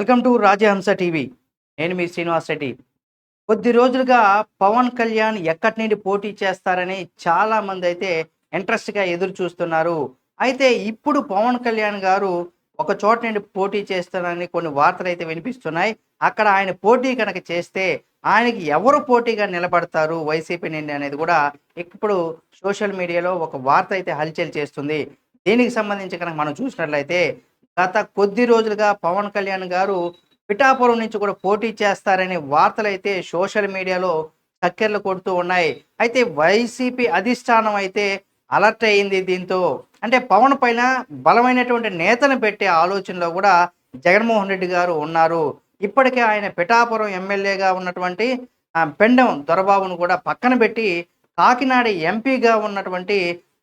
Welcome to రాజహంస TV. నేను మీ శ్రీనివాస్ రెడ్డి. కొద్ది రోజులుగా పవన్ కళ్యాణ్ ఎక్కడి నుండి పోటీ చేస్తారని చాలా మంది అయితే ఇంట్రెస్ట్గా ఎదురు చూస్తున్నారు. అయితే ఇప్పుడు పవన్ కళ్యాణ్ గారు ఒక చోట నుండి పోటీ చేస్తారని కొన్ని వార్తలు అయితే వినిపిస్తున్నాయి. అక్కడ ఆయన పోటీ కనుక చేస్తే ఆయనకి ఎవరు పోటీగా నిలబడతారు? వైసీపీ నుండి అనేది కూడా ఇప్పుడు సోషల్ మీడియాలో ఒక వార్త అయితే హల్చల్ చేస్తుంది. దీనికి సంబంధించి కనుక మనం చూసినట్లయితే గత కొద్ది రోజులుగా పవన్ కళ్యాణ్ గారు పిఠాపురం నుంచి కూడా పోటీ చేస్తారనే వార్తలు అయితే సోషల్ మీడియాలో చక్కెర్లు కొడుతూ ఉన్నాయి. అయితే వైసీపీ అధిష్టానం అయితే అలర్ట్ అయింది దీంతో. అంటే పవన్ పైన బలమైనటువంటి నేతను పెట్టే ఆలోచనలో కూడా జగన్మోహన్ రెడ్డి గారు ఉన్నారు. ఇప్పటికే ఆయన పిఠాపురం ఎమ్మెల్యేగా ఉన్నటువంటి పెండం దొరబాబును కూడా పక్కన పెట్టి కాకినాడ ఎంపీగా ఉన్నటువంటి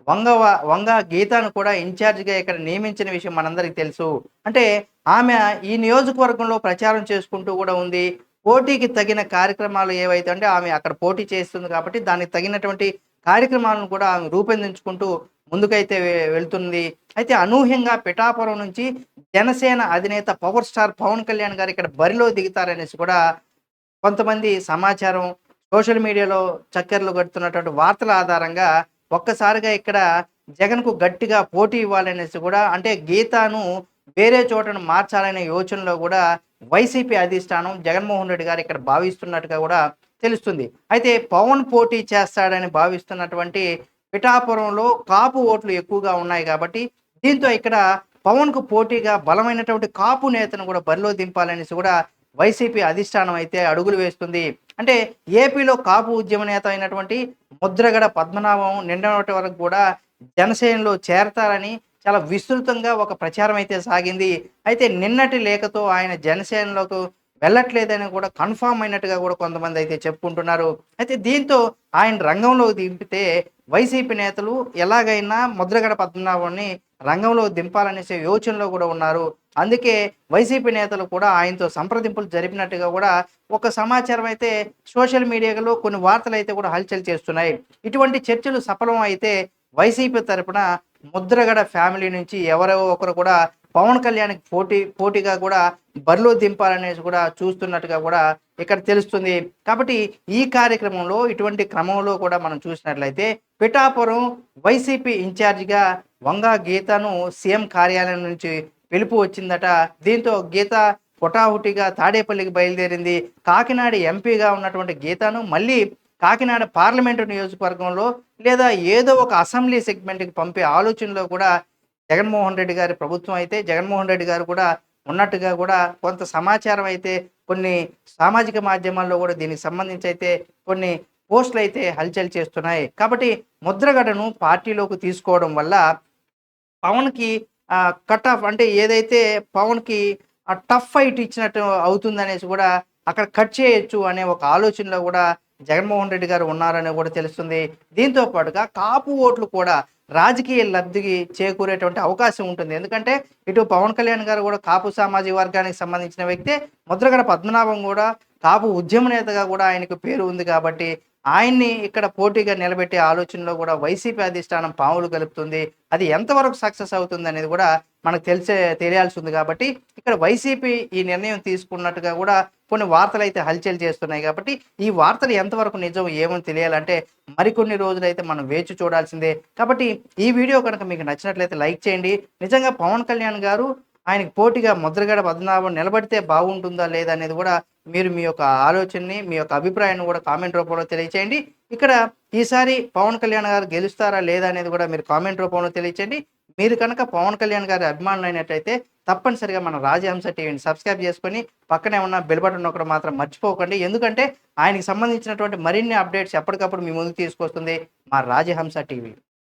వంగ వంగ గీతాను కూడా ఇన్ఛార్జిగా ఇక్కడ నియమించిన విషయం మనందరికీ తెలుసు. అంటే ఆమె ఈ నియోజకవర్గంలో ప్రచారం చేసుకుంటూ కూడా ఉంది. పోటీకి తగిన కార్యక్రమాలు ఏవైతే అంటే ఆమె అక్కడ పోటీ చేస్తుంది కాబట్టి దానికి తగినటువంటి కార్యక్రమాలను కూడా ఆమె రూపొందించుకుంటూ ముందుకైతే వెళ్తుంది. అయితే అనూహ్యంగా పిఠాపురం నుంచి జనసేన అధినేత పవర్ స్టార్ పవన్ కళ్యాణ్ గారు ఇక్కడ బరిలో దిగుతారనేసి కూడా కొంతమంది సమాచారం సోషల్ మీడియాలో చక్కెర్లు కడుతున్నటువంటి వార్తల ఆధారంగా ఒక్కసారిగా ఇక్కడ జగన్కు గట్టిగా పోటీ ఇవ్వాలనేసి కూడా అంటే గీతాను వేరే చోటను మార్చాలనే యోచనలో కూడా వైసీపీ అధిష్టానం జగన్మోహన్ రెడ్డి గారు ఇక్కడ భావిస్తున్నట్టుగా కూడా తెలుస్తుంది. అయితే పవన్ పోటీ చేస్తాడని భావిస్తున్నటువంటి పిఠాపురంలో కాపు ఓట్లు ఎక్కువగా ఉన్నాయి కాబట్టి దీంతో ఇక్కడ పవన్కు పోటీగా బలమైనటువంటి కాపు నేతను కూడా బరిలో దింపాలనేసి కూడా వైసీపీ అధిష్టానం అయితే అడుగులు వేస్తుంది. అంటే ఏపీలో కాపు ఉద్యమ నేత అయినటువంటి ముద్రగడ పద్మనాభం నిన్నటి వరకు కూడా జనసేనలో చేరతారని చాలా విస్తృతంగా ఒక ప్రచారం అయితే సాగింది. అయితే నిన్నటి లేఖతో ఆయన జనసేనలోకి వెళ్ళట్లేదని కూడా కన్ఫామ్ అయినట్టుగా కూడా కొంతమంది అయితే చెప్పుకుంటున్నారు. అయితే దీంతో ఆయన రంగంలో దింపితే వైసీపీ నేతలు ఎలాగైనా ముద్రగడ పద్మనాభాన్ని రంగంలో దింపాలనేసే యోచనలో కూడా ఉన్నారు. అందుకే వైసీపీ నేతలు కూడా ఆయనతో సంప్రదింపులు జరిపినట్టుగా కూడా ఒక సమాచారం అయితే సోషల్ మీడియాలో కొన్ని వార్తలు అయితే కూడా హల్చల్ చేస్తున్నాయి. ఇటువంటి చర్చలు సఫలం అయితే వైసీపీ తరపున ముద్రగడ ఫ్యామిలీ నుంచి ఎవరో ఒకరు కూడా పవన్ కళ్యాణ్కి పోటీ పోటీగా కూడా బరిలో దింపాలనేసి కూడా చూస్తున్నట్టుగా కూడా ఇక్కడ తెలుస్తుంది. కాబట్టి ఈ కార్యక్రమంలో ఇటువంటి క్రమంలో కూడా మనం చూసినట్లయితే పిఠాపురం వైసీపీ ఇన్ఛార్జిగా వంగా గీతను సీఎం కార్యాలయం నుంచి పిలుపు వచ్చిందట. దీంతో గీత హుటాహుటిగా తాడేపల్లికి బయలుదేరింది. కాకినాడ ఎంపీగా ఉన్నటువంటి గీతను మళ్ళీ కాకినాడ పార్లమెంటు నియోజకవర్గంలో లేదా ఏదో ఒక అసెంబ్లీ సెగ్మెంట్కి పంపే ఆలోచనలో కూడా జగన్మోహన్ రెడ్డి గారి ప్రభుత్వం అయితే జగన్మోహన్ రెడ్డి గారు కూడా ఉన్నట్టుగా కూడా కొంత సమాచారం అయితే కొన్ని సామాజిక మాధ్యమాల్లో కూడా దీనికి సంబంధించి అయితే కొన్ని పోస్టులు అయితే హల్చల్ చేస్తున్నాయి. కాబట్టి ముద్రగడను పార్టీలోకి తీసుకోవడం వల్ల పవన్కి కట్ ఆఫ్ అంటే ఏదైతే పవన్కి టఫ్ ఫైట్ ఇచ్చినట్టు అవుతుందనేసి కూడా అక్కడ కట్ చేయొచ్చు అనే ఒక ఆలోచనలో కూడా జగన్మోహన్ రెడ్డి గారు ఉన్నారని కూడా తెలుస్తుంది. దీంతో పాటుగా కాపు ఓట్లు కూడా రాజకీయ లబ్ధికి చేకూరేటువంటి అవకాశం ఉంటుంది. ఎందుకంటే ఇటు పవన్ కళ్యాణ్ గారు కూడా కాపు సామాజిక వర్గానికి సంబంధించిన వ్యక్తే. ముద్రగడ పద్మనాభం కూడా కాపు ఉద్యమ నేతగా కూడా ఆయనకు పేరు ఉంది కాబట్టి ఆయన్ని ఇక్కడ పోటీగా నిలబెట్టే ఆలోచనలో కూడా వైసీపీ అధిష్టానం పాములు కలుపుతుంది. అది ఎంతవరకు సక్సెస్ అవుతుంది అనేది కూడా మనకు తెలిసే తెలియాల్సి ఉంది కాబట్టి ఇక్కడ వైసీపీ ఈ నిర్ణయం తీసుకున్నట్టుగా కూడా కొన్ని వార్తలు అయితే హల్చల్ చేస్తున్నాయి కాబట్టి ఈ వార్తలు ఎంతవరకు నిజం ఏమని తెలియాలంటే మరికొన్ని రోజులైతే మనం వేచి చూడాల్సిందే. కాబట్టి ఈ వీడియో కనుక మీకు నచ్చినట్లయితే లైక్ చేయండి. నిజంగా పవన్ కళ్యాణ్ గారు ఆయనకు పోటీగా ముద్రగడ పద్మనాభం నిలబడితే బాగుంటుందా లేదా అనేది కూడా మీరు మీ యొక్క ఆలోచనని మీ యొక్క అభిప్రాయాన్ని కూడా కామెంట్ రూపంలో తెలియచేయండి. ఇక్కడ ఈసారి పవన్ కళ్యాణ్ గారు గెలుస్తారా లేదా అనేది కూడా మీరు కామెంట్ రూపంలో తెలియచేయండి. మీరు కనుక పవన్ కళ్యాణ్ గారి అభిమానులు అయినట్టయితే తప్పనిసరిగా మన రాజహంస టీవీని సబ్స్క్రైబ్ చేసుకొని పక్కనే ఉన్న బెల్ బటన్ నొక్కడం మాత్రం మర్చిపోకండి. ఎందుకంటే ఆయనకి సంబంధించినటువంటి మరిన్ని అప్డేట్స్ ఎప్పటికప్పుడు మీ ముందుకు తీసుకొస్తుంది మా రాజహంస టీవీ.